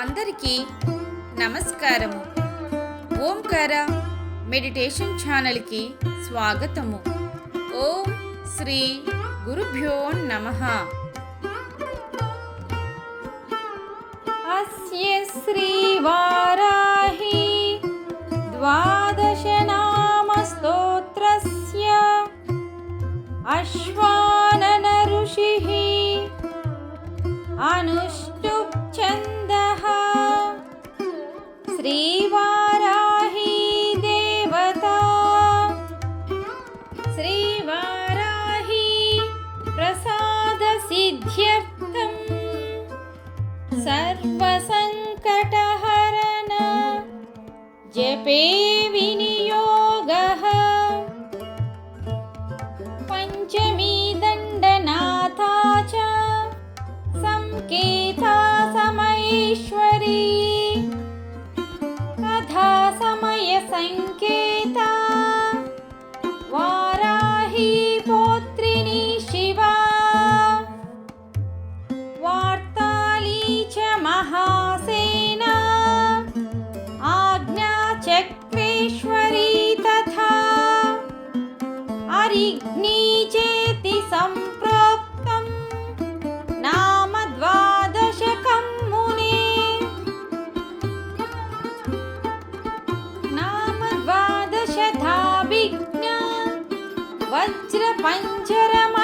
అందరికీ నమస్కారము. ఓంకార మెడిటేషన్ ఛానల్కి స్వాగతము. ఓం శ్రీ గురుభ్యో నమ. అస్య శ్రీవారాహి ద్వాదశ నామ స్తోత్రస్య అశ్వానన ఋషి. అనుష్టుప్ చంద श्रीवाराही देवता। श्रीवाराही प्रसादसिद्ध्यर्थम्। सर्वसङ्कटहरण। जपे विनियोगः। पञ्चमी दण्डनाथा च। सङ्केता समयेश्वरी సంకేత వజ్ర పంజరమ